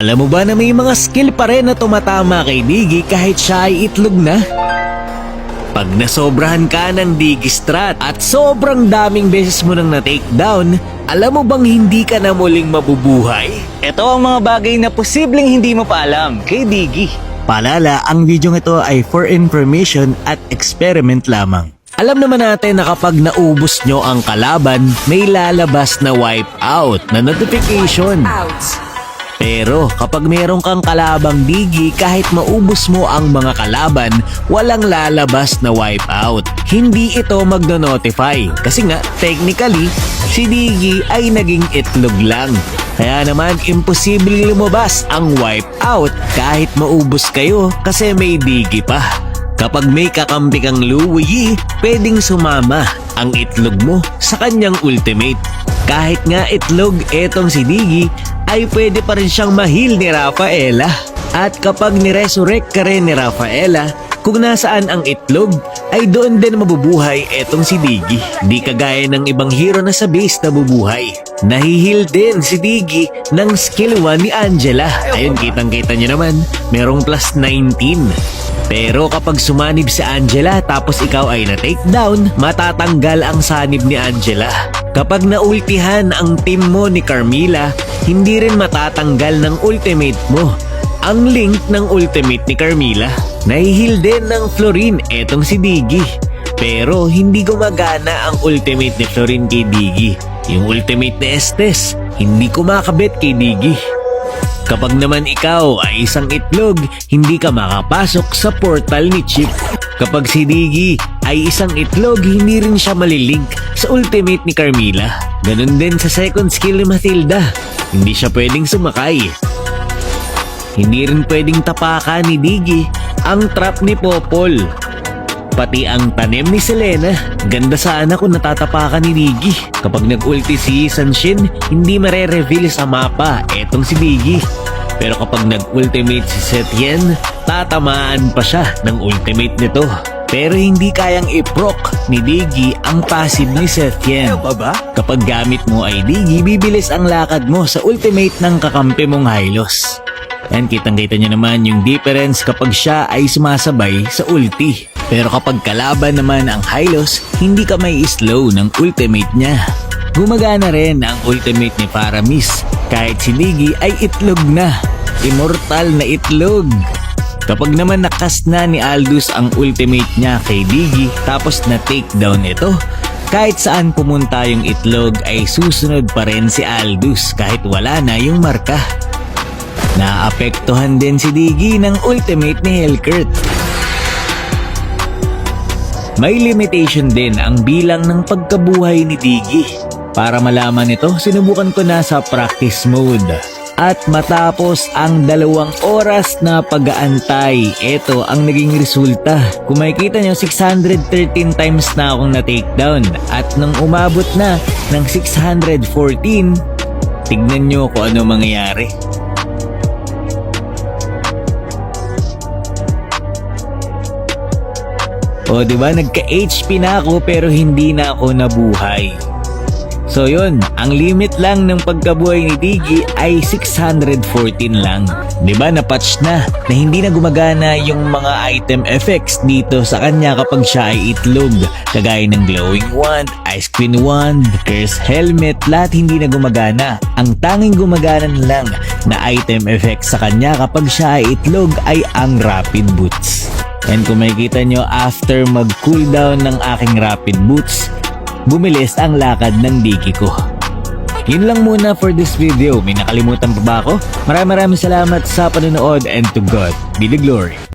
Alam mo ba na may mga skill pa rin na tumatama kay Diggy kahit siya ay itlog na? Pag nasobrahan ka ng Digistrat at sobrang daming beses mo nang na-take down, alam mo bang hindi ka na muling mabubuhay? Ito ang mga bagay na posibleng hindi mo pa alam kay Diggy. Paalala, ang video ito ay for information at experiment lamang. Alam naman natin na kapag naubos nyo ang kalaban, may lalabas na wipe out na notification. Pero kapag meron kang kalabang digi kahit maubos mo ang mga kalaban, walang lalabas na wipe out. Hindi ito magno-notify kasi nga technically si digi ay naging itlog lang. Kaya naman imposible lumabas ang wipe out kahit maubos kayo kasi may digi pa. Kapag may kakampi kang Louie, pwedeng sumama ang itlog mo sa kanyang ultimate. Kahit nga itlog etong si Diggy, ay pwede pa rin siyang mahil ni Rafaela. At kapag niresurrect ka rin ni Rafaela, kung nasaan ang itlog, ay doon din mabubuhay etong si Diggy. Di kagaya ng ibang hero na sa base na bubuhay. Nahihil din si Diggy ng skill 1 ni Angela. Ayun, kitang-kita nyo naman, merong plus 19. Pero kapag sumanib si Angela tapos ikaw ay na-take down, matatanggal ang sanib ni Angela. Kapag naultihan ang team mo ni Carmila, hindi rin matatanggal ng ultimate mo. Ang link ng ultimate ni Carmila, nahihil din ng Florin etong si Diggy. Pero hindi gumagana ang ultimate ni Florin kay Diggy. Yung ultimate ni Estes, hindi kumakabit kay Diggy. Kapag naman ikaw ay isang itlog, hindi ka makapasok sa portal ni Chip. Kapag si Diggy ay isang itlog, hindi rin siya malilink sa ultimate ni Carmila. Ganon din sa second skill ni Matilda. Hindi siya pwedeng sumakay. Hindi rin pwedeng tapakan ni Diggy ang trap ni Popol. Pati ang tanim ni Selena, ganda sana kung natatapakan ni Diggy. Kapag nag-ulti si Sanshin, hindi mare-reveal sa mapa etong si Diggy. Pero kapag nag-ultimate si Setien, tatamaan pa siya ng ultimate nito. Pero hindi kayang i-proc ni Diggy ang passive ni Setien. Kapag gamit mo ay Diggy, bibilis ang lakad mo sa ultimate ng kakampi mong Hylos. Yan, kitang-kita nyo naman yung difference kapag siya ay sumasabay sa ulti. Pero kapag kalaban naman ang Hylos, hindi ka may slow ng ultimate niya. Gumagana rin ang ultimate ni Paramis kahit si Diggy ay itlog na. Immortal na itlog. Kapag naman nakas na ni Aldous ang ultimate niya kay Diggy tapos na takedown ito, kahit saan pumunta yung itlog ay susunod pa rin si Aldous kahit wala na yung marka. Naapektuhan din si Diggy ng ultimate ni Hellkurt. May limitation din ang bilang ng pagkabuhay ni Diggy. Para malaman ito, sinubukan ko na sa practice mode. At matapos ang dalawang oras na pag-aantay, ito ang naging resulta. Kung makikita nyo, 613 times na akong na-takedown. At nung umabot na ng 614, tignan nyo kung ano mangyayari. O, di ba? Nagka-HP na ako pero hindi na ako nabuhay. So yun, ang limit lang ng pagkabuhay ni Diggy ay 614 lang. ba na-patch na na hindi na gumagana yung mga item effects dito sa kanya kapag siya ay itlog. Kagaya ng glowing wand, ice queen wand, curse helmet, lahat hindi na gumagana. Ang tanging gumagana na lang na item effects sa kanya kapag siya ay itlog ay ang rapid boots. And kung makikita nyo after mag-cooldown ng aking rapid boots, bumilis ang lakad ng digi ko. Yun lang muna for this video. May nakalimutan pa ba ako? Maraming maraming salamat sa panonood and to God be the glory.